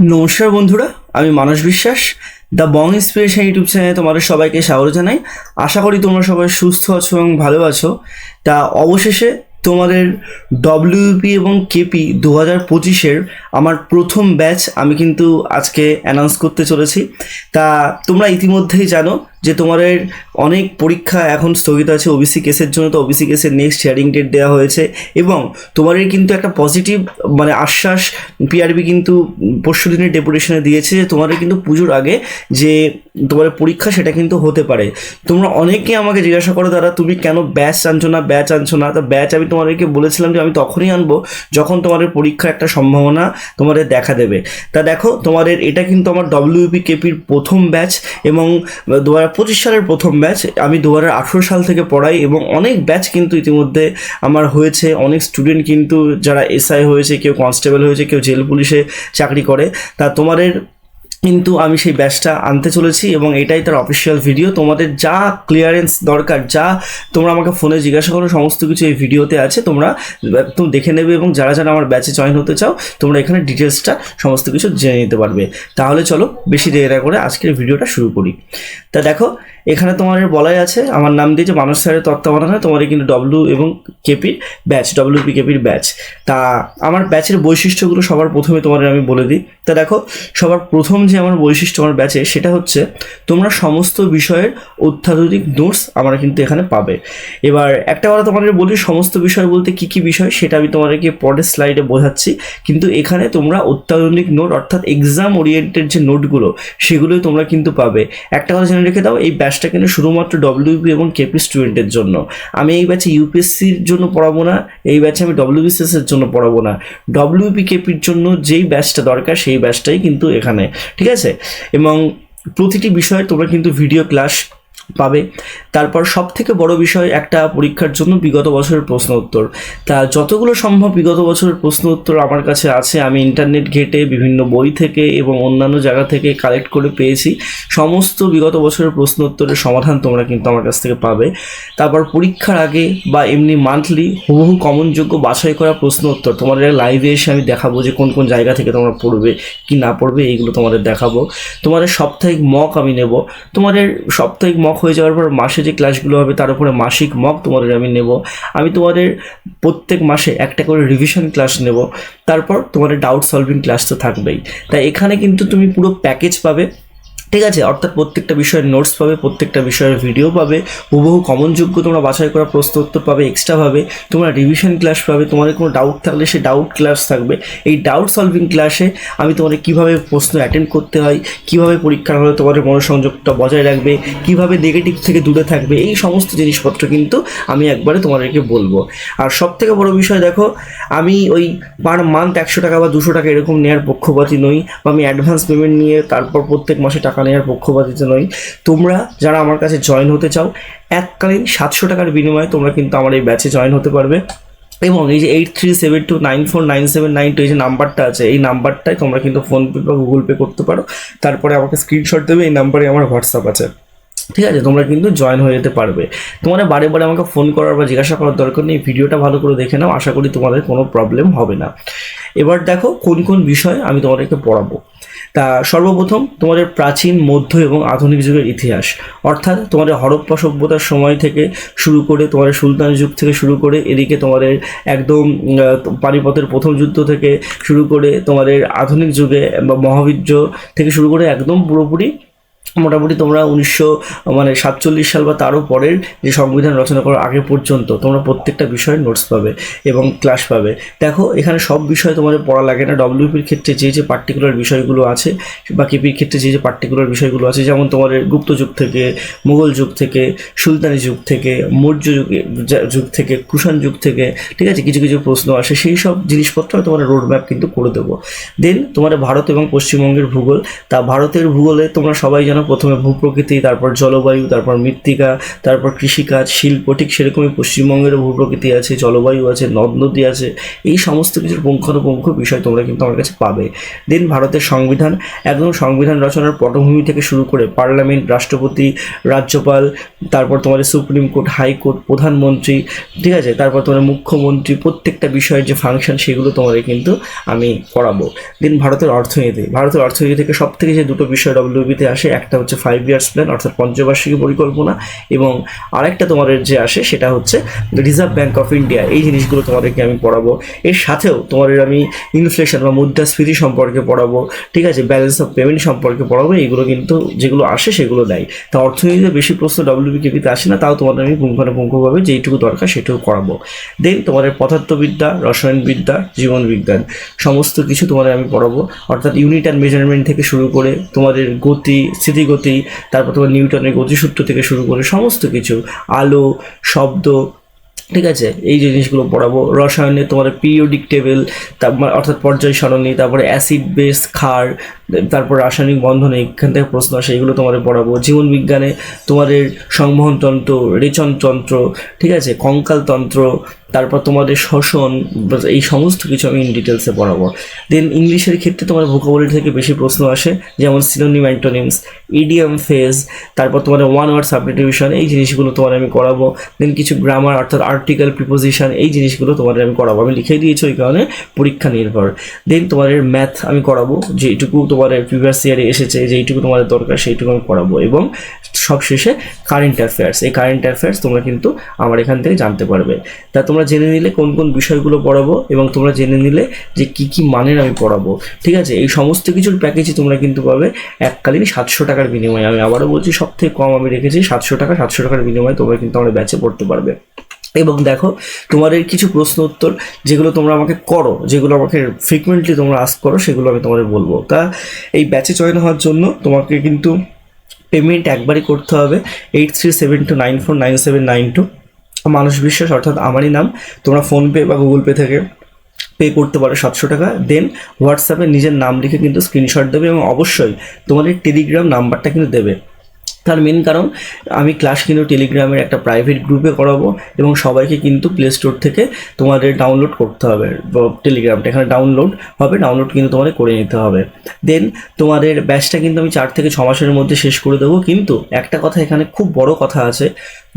নমস্কার বন্ধুরা, আমি মানস বিশ্বাস, দ্য বং ইন্সপিরেশন ইউটিউব চ্যানেলে তোমাদের সবাইকে স্বাগত জানাই। আশা করি তোমরা সবাই সুস্থ আছো এবং ভালো আছো। তা অবশেষে তোমাদের ডব্লিউপি এবং কেপি দু হাজার পঁচিশের আমার প্রথম ব্যাচ আমি কিন্তু আজকে অ্যানাউন্স করতে চলেছি। তা তোমরা ইতিমধ্যেই জানো যে তোমাদের অনেক পরীক্ষা এখন স্থগিত আছে ওবিসি কেসের জন্য। তো ওবিসি কেসের নেক্সট হিয়ারিং ডেট দেওয়া হয়েছে এবং তোমাদের কিন্তু একটা পজিটিভ মানে আশ্বাস পিআরবি কিন্তু পরশু দিনের ডেপুটেশনে দিয়েছে যে তোমাদের কিন্তু পুজোর আগে যে তোমার পরীক্ষা সেটা কিন্তু হতে পারে। তোমরা অনেকে আমাকে জিজ্ঞাসা করো, দাদা, তুমি কেন ব্যাচ আনছো না ব্যাচ আনছো না? তা ব্যাচ আমি তোমাদেরকে বলেছিলাম যে আমি তখনই আনব যখন তোমাদের পরীক্ষার একটা সম্ভাবনা তোমাদের দেখা দেবে। তা দেখো তোমাদের এটা কিন্তু আমার ডব্লিউপি কেপির প্রথম ব্যাচ এবং হাজার পঁচিশ সালের প্রথম ব্যাচ আমি দু হাজার আঠেরো সাল থেকে পড়াই এবং অনেক ব্যাচ কিন্তু ইতিমধ্যে আমার হয়েছে। অনেক স্টুডেন্ট কিন্তু যারা এসআই হয়েছে, কেউ কনস্টেবল হয়েছে, কেউ জেল পুলিশে চাকরি করে। তা তোমাদের কিন্তু আমি সেই ব্যাচটা আনতে চলেছি এবং এটাই তার অফিসিয়াল ভিডিও তোমাদের যা ক্লিয়ারেন্স দরকার, যা তোমরা আমাকে ফোনে জিজ্ঞাসা করো, সমস্ত কিছু এই ভিডিওতে আছে। তোমরা তুমি দেখে নেবে এবং যারা যারা আমার ব্যাচে জয়েন হতে চাও, তোমরা এখানে ডিটেলসটা সমস্ত কিছু জেনে নিতে পারবে। তাহলে চলো, বেশি দেরি করে আজকের ভিডিওটা শুরু করি। তা দেখো এখানে তোমাদের বলাই আছে, আমার নাম দিয়েছে মানুষ স্যারের তত্ত্বাবধানে তোমাদের কিন্তু ডব্লিউ এবং কেপির ব্যাচ ডব্লিউপি কেপির ব্যাচ তা আমার ব্যাচের বৈশিষ্ট্যগুলো সবার প্রথমে তোমাদের আমি বলে দিই। তা দেখো, সবার প্রথম যে আমার বৈশিষ্ট্য আমার ব্যাচে সেটা হচ্ছে তোমরা সমস্ত বিষয়ের অত্যাধুনিক নোটস আমরা কিন্তু এখানে পাবে। এবার একটা কথা তোমাদের বলি, সমস্ত বিষয় বলতে কি কি বিষয়, সেটা আমি তোমাদেরকে পরের স্লাইডে বোঝাচ্ছি। কিন্তু এখানে তোমরা অত্যাধুনিক নোট অর্থাৎ এক্সাম ওরিয়েন্টেড যে নোটগুলো সেগুলোই তোমরা কিন্তু পাবে। একটা কথা জেনে রেখে দাও, এই ব্যাচটা কিন্তু শুধুমাত্র ডব্লিউপি এবং কেপি স্টুডেন্টের জন্য। আমি এই ব্যাচে ইউপিএসসির জন্য পড়াবো না, এই ব্যাচে আমি ডব্লিউবিসিএস এর জন্য পড়াবো না। ডব্লিউপি কেপির জন্য যেই ব্যাচটা দরকার, সেই ব্যাচটাই কিন্তু এখানে, ঠিক আছে? এবং প্রতিটি বিষয়ে তোমরা কিন্তু ভিডিও ক্লাস পাবে। তারপর সব থেকে বড় বিষয় একটা পরীক্ষার জন্য বিগত বছরের প্রশ্ন উত্তর। তা যতগুলো সম্ভব বিগত বছরের প্রশ্ন উত্তর আমার কাছে আছে, আমি ইন্টারনেট ঘেটে বিভিন্ন বই থেকে এবং অন্যান্য জায়গা থেকে কালেক্ট করে পেয়েছি। সমস্ত বিগত বছরের প্রশ্ন উত্তরের সমাধান তোমরা কিন্তু আমার কাছ থেকে পাবে। তারপর পরীক্ষার আগে বা এমনি মান্থলি হুবহু কমনযোগ্য বাছাই করা প্রশ্ন উত্তর। তোমাদের লাইভে এসে আমি দেখাবো যে কোন কোন জায়গা থেকে তোমরা পড়বে, কি না পড়বে, এইগুলো তোমাদের দেখাবো। তোমাদের সাপ্তাহিক মক আমি নেব। তোমাদের সাপ্তাহিক মক হয়ে যাওয়ার পর মাসে যে ক্লাসগুলো হবে, তার উপরে মাসিক মক তোমাদের আমি নেব। আমি তোমাদের প্রত্যেক মাসে একটা করে রিভিশন ক্লাস নেব। তারপর তোমাদের ডাউট সলভিং ক্লাস তো থাকবেই। তাই এখানে কিন্তু তুমি পুরো প্যাকেজ পাবে। ঠিক আছে, অর্থাৎ প্রত্যেকটা বিষয়ের নোটস পাবে, প্রত্যেকটা বিষয়ের ভিডিও পাবে, হুবহু কমনযোগ্য তোমরা বাছাই করা প্রশ্ন উত্তর পাবে এক্সট্রা পাবে তোমরা রিভিশন ক্লাস পাবে, তোমাদের কোনো ডাউট থাকলে সে ডাউট ক্লাস থাকবে। এই ডাউট সলভিং ক্লাসে আমি তোমাদের কীভাবে প্রশ্ন অ্যাটেন্ড করতে হয়, কীভাবে পরীক্ষার হলে তোমাদের মনোসংযোগটা বজায় রাখবে, কীভাবে নেগেটিভ থেকে দূরে থাকবে, এই সমস্ত জিনিসপত্র কিন্তু আমি একবারে তোমাদেরকে বলব। আর সব থেকে বড় বিষয় দেখো, আমি ওই পার মান্থ একশো টাকা বা দুশো টাকা এরকম নেওয়ার পক্ষপাতী নই, বা আমি অ্যাডভান্স পেমেন্ট নিয়ে তারপর প্রত্যেক মাসে টাকা নেওয়ার পক্ষপাতিতে নই তোমরা যারা আমার কাছে জয়েন হতে চাও, এককালীন সাতশো টাকার বিনিময়ে তোমরা কিন্তু আমার এই ব্যাচে জয়েন হতে পারবে। এবং এই যে eight three seven two nine four nine seven nine two এই যে নাম্বারটা আছে, এই নাম্বারটায় তোমরা কিন্তু ফোনপে বা গুগল পে করতে পারো। তারপরে আমাকে স্ক্রিনশট দেবে, এই নাম্বারে আমার হোয়াটসঅ্যাপ আছে। ঠিক আছে, তোমরা কিন্তু জয়েন হয়ে যেতে পারবে। তোমাদের বারে বারে আমাকে ফোন করার বা জিজ্ঞাসা করার দরকার নেই, ভিডিওটা ভালো করে দেখে নাও, আশা করি তোমাদের কোনো প্রবলেম হবে না। এবার দেখো কোন কোন বিষয় আমি তোমাদেরকে পড়াবো। তা সর্বপ্রথম তোমাদের প্রাচীন, মধ্য এবং আধুনিক যুগের ইতিহাস। অর্থাৎ তোমাদের হরপ্পা সভ্যতার সময় থেকে শুরু করে তোমাদের সুলতান যুগ থেকে শুরু করে এদিকে তোমাদের একদম পানিপথের প্রথম যুদ্ধ থেকে শুরু করে তোমাদের আধুনিক যুগে বা মহাবীর্য থেকে শুরু করে একদম পুরোপুরি মোটামুটি তোমরা উনিশশো মানে সাতচল্লিশ সাল বা তারও পরের যে সংবিধান রচনা করার আগে পর্যন্ত তোমরা প্রত্যেকটা বিষয়ে নোটস পাবে এবং ক্লাস পাবে। দেখো, এখানে সব বিষয় তোমাদের পড়া লাগে না। ডব্লিউপির ক্ষেত্রে যে যে পার্টিকুলার বিষয়গুলো আছে বা কেপির ক্ষেত্রে যে যে পার্টিকুলার বিষয়গুলো আছে, যেমন তোমাদের গুপ্ত যুগ থেকে, মুঘল যুগ থেকে, সুলতানি যুগ থেকে, মৌর্য যুগে যুগ থেকে, কুষাণ যুগ থেকে, ঠিক আছে? কিছু কিছু প্রশ্ন আসে। সেই সব জিনিসপত্র আমি তোমাদের রোড ম্যাপ কিন্তু করে দেবো। দেন তোমাদের ভারত এবং পশ্চিমবঙ্গের ভূগোল। তা ভারতের ভূগোলে তোমরা সবাই জানো কেন? প্রথমে ভূপ্রকৃতি, তারপর জলবায়ু, তারপর মৃত্তিকা, তারপর কৃষিকাজ, শিল্প, ঠিক সেরকমই পশ্চিমবঙ্গেরও ভূপ্রকৃতি আছে, জলবায়ু আছে, নদ নদী আছে। এই সমস্ত কিছুর পুঙ্খানুপুঙ্খ বিষয় তোমরা কিন্তু আমার কাছে পাবে। দেন ভারতের সংবিধান, একদম সংবিধান রচনার পটভূমি থেকে শুরু করে পার্লামেন্ট, রাষ্ট্রপতি, রাজ্যপাল, তারপর তোমাদের সুপ্রিম কোর্ট হাইকোর্ট প্রধানমন্ত্রী, ঠিক আছে? তারপর তোমার মুখ্যমন্ত্রী, প্রত্যেকটা বিষয়ের যে ফাংশন, সেগুলো তোমাদের কিন্তু আমি পড়াবো। দেন ভারতের অর্থনীতি ভারতের অর্থনীতি থেকে সব থেকে যে দুটো বিষয় ডব্লিউবিতে আসে একটা হচ্ছে ফাইভ ইয়ার্স প্ল্যান অর্থাৎ পঞ্চবার্ষিকী পরিকল্পনা এবং আরেকটা তোমাদের যে আসে সেটা হচ্ছে রিজার্ভ ব্যাঙ্ক অফ ইন্ডিয়া এই জিনিসগুলো তোমাদেরকে আমি পড়াবো। এর সাথেও তোমাদের আমি ইনফ্লেশন বা মুদ্রাস্ফীতি সম্পর্কে পড়াবো, ঠিক আছে? ব্যালেন্স অফ পেমেন্ট সম্পর্কে পড়াবো। এইগুলো কিন্তু যেগুলো আসে সেগুলো দেয়। তা অর্থনীতিতে বেশি প্রশ্ন ডব্লিউবিকেপিতে আসে না, তাও তোমাদের আমি পুঙ্খানুপুঙ্খভাবে যেইটুকু দরকার সেটুকু করাবো দেন তোমাদের পদার্থবিদ্যা, রসায়নবিদ্যা, জীবনবিজ্ঞান, সমস্ত কিছু তোমাদের আমি পড়াবো। অর্থাৎ ইউনিট অ্যান্ড মেজারমেন্ট থেকে শুরু করে তোমাদের গতি স্থিতিগতি, তারপর তোমার নিউটনের গতিসূত্র থেকে শুরু করে সমস্ত কিছু, আলো, শব্দ, ঠিক আছে? এই জিনিসগুলো পড়াবো। রসায়নে তোমার পিরিয়ডিক টেবিল তারপর অর্থাৎ পর্যায় সারণী, তারপরে অ্যাসিড বেস ক্ষার, তারপর রাসায়নিক বন্ধনে এখান থেকে প্রশ্ন আসে, এগুলো তোমাদের পড়াবো। জীবন বিজ্ঞানে তোমাদের সংবহনতন্ত্র রেচনতন্ত্র ঠিক আছে? কঙ্কালতন্ত্র তারপর তোমাদের বা এই সমস্ত কিছু আমি ইন ডিটেলসে পড়াবো। দেন ইংলিশের ক্ষেত্রে তোমার ভোকাবুলারি থেকে বেশি প্রশ্ন আসে, যেমন সিনোনিম অ্যান্টোনিমস ইডিয়াম ফেজ তারপর তোমাদের ওয়ান ওয়ার্ড সাবডিভিশন এই জিনিসগুলো তোমার আমি করাবো। দেন কিছু গ্রামার অর্থাৎ আর্টিকেল প্রিপোজিশন এই জিনিসগুলো তোমাদের আমি করাবো। আমি লিখে দিয়েছি ওই কারণে পরীক্ষা নির্ভর। দেন তোমাদের ম্যাথ আমি করাবো, যেটুকু তোমাদের প্রিভিয়াস ইয়ারে এসেছে, যেইটুকু তোমাদের দরকার, সেইটুকু আমি করাবো। এবং সবশেষে কারেন্ট অ্যাফেয়ার্স এই কারেন্ট অ্যাফেয়ার্স তোমরা কিন্তু আমার এখান থেকে জানতে পারবে। তা তোমরা জেনে নিলে কোন কোন বিষয়গুলো পড়াবো এবং তোমরা জেনে নিলে যে কি কি মানের আমি পড়াবো। ঠিক আছে? এই সমস্ত কিছুর প্যাকেজই তোমরা কিন্তু পাবে এককালীন সাতশো টাকার বিনিময়ে। আমি আবারও বলছি সব থেকে কম আমি রেখেছি সাতশো টাকা, সাতশো টাকার বিনিময়ে তোমরা কিন্তু আমার ব্যাচে পড়তে পারবে। এবং দেখো, তোমাদের কিছু প্রশ্ন উত্তর যেগুলো তোমরা আমাকে করো, যেগুলো আমাকে ফ্রিকুয়েন্টলি তোমরা আস্ক করো, সেগুলো আমি তোমাদের বলব। তা এই ব্যাচে জয়েন হওয়ার জন্য তোমাকে কিন্তু পেমেন্ট একবারই করতে হবে eight three seven two nine four nine seven nine two মানুষ বিশ্বাস, অর্থাৎ আমারই নাম, তোমরা ফোনপে বা গুগল পে থেকে পে করতে পারো সাতশো টাকা। দেন হোয়াটসঅ্যাপে নিজের নাম লিখে কিন্তু স্ক্রিনশট দেবে এবং অবশ্যই তোমাদের টেলিগ্রাম নাম্বারটা কিন্তু দেবে। তার মেন কারণ, আমি ক্লাস কিন্তু টেলিগ্রামের একটা প্রাইভেট গ্রুপে করাবো এবং সবাইকে কিন্তু প্লে স্টোর থেকে তোমাদের ডাউনলোড করতে হবে। টেলিগ্রামটা এখানে ডাউনলোড হবে ডাউনলোড কিন্তু তোমাদের করে নিতে হবে। দেন তোমাদের ব্যাচটা কিন্তু আমি চার থেকে ছ মাসের মধ্যে শেষ করে দেবো। কিন্তু একটা কথা এখানে খুব বড় কথা আছে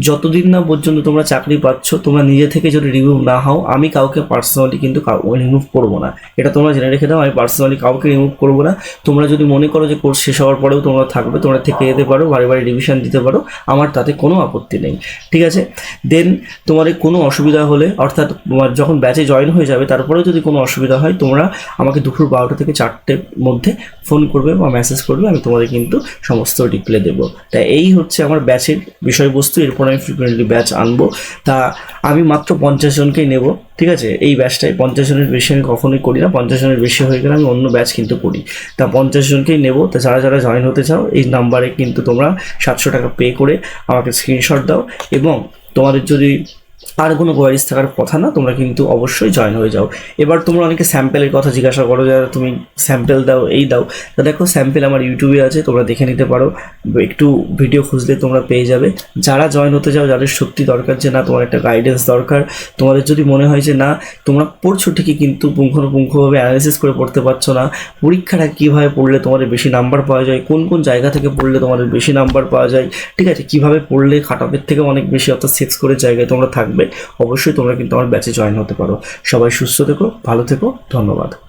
যতদিন না পর্যন্ত তোমরা চাকরি পাচ্ছ, তোমরা নিজে থেকে যদি রিমুভ না হও, আমি কাউকে পার্সোনালি কিন্তু রিমুভ করব না। এটা তোমরা জেনে রেখে দাও, আমি পার্সোনালি কাউকে রিমুভ করব না। তোমরা যদি মনে করো যে কোর্স শেষ হওয়ার পরেও তোমরা থাকবে, তোমরা থেকে যেতে পারো, বারে বারে রিভিশন দিতে পারো, আমার তাতে কোনো আপত্তি নেই। ঠিক আছে? দেন তোমাদের কোনো অসুবিধা হলে, অর্থাৎ তোমার যখন ব্যাচে জয়েন হয়ে যাবে, তারপরেও যদি কোনো অসুবিধা হয়, তোমরা আমাকে দুপুর বারোটা থেকে চারটের মধ্যে ফোন করবে বা মেসেজ করবে, আমি তোমাদের কিন্তু সমস্ত রিপ্লাই দেবো। তাই এই হচ্ছে আমার ব্যাচের বিষয়বস্তু, এরপর আমি ফ্রিকুয়েন্টলি ব্যাচ আনব। তা আমি মাত্র পঞ্চাশ জনকেই নেব, ঠিক আছে? এই ব্যাচটাই পঞ্চাশ জনের বেশি আমি কখনোই করি না, পঞ্চাশ জনের বেশি হয়ে গেলে আমি অন্য ব্যাচ কিন্তু করি। তা পঞ্চাশ জনকেই নেব, তা যারা যারা জয়েন হতে চাও, এই নাম্বারে কিন্তু তোমরা সাতশো টাকা পে করে আমাকে স্ক্রিনশট দাও এবং তোমাদের যদি আর কোনো কোয়ারিজ থাকার কথা না, তোমরা কিন্তু অবশ্যই জয়েন হয়ে যাও। এবার তোমরা অনেকে স্যাম্পেলের কথা জিজ্ঞাসা করো, যারা তুমি স্যাম্পেল দাও, এই দাও। তা দেখো স্যাম্পেল আমার ইউটিউবে আছে, তোমরা দেখে নিতে পারো। একটু ভিডিও খুঁজলে তোমরা পেয়ে যাবে। যারা জয়েন হতে চাও, যাদের সত্যি দরকার যে না, তোমার একটা গাইডেন্স দরকার, তোমাদের যদি মনে হয় যে না, তোমরা পড়ছো ঠিকই, কিন্তু পুঙ্খানুপুঙ্খভাবে অ্যানালিসিস করে পড়তে পারছ না, পরীক্ষাটা কীভাবে পড়লে তোমাদের বেশি নাম্বার পাওয়া যায়, কোন কোন জায়গা থেকে পড়লে তোমাদের বেশি নাম্বার পাওয়া যায়, ঠিক আছে? কীভাবে পড়লে খাটাপের থেকে অনেক বেশি অর্থাৎ সেক্স করে জায়গায় তোমরা থাকবে। অবশ্যই তোমরা কিন্তু আমার ব্যাচে জয়েন হতে পারো। সবাই সুস্থ থেকো ভালো থেকো ধন্যবাদ।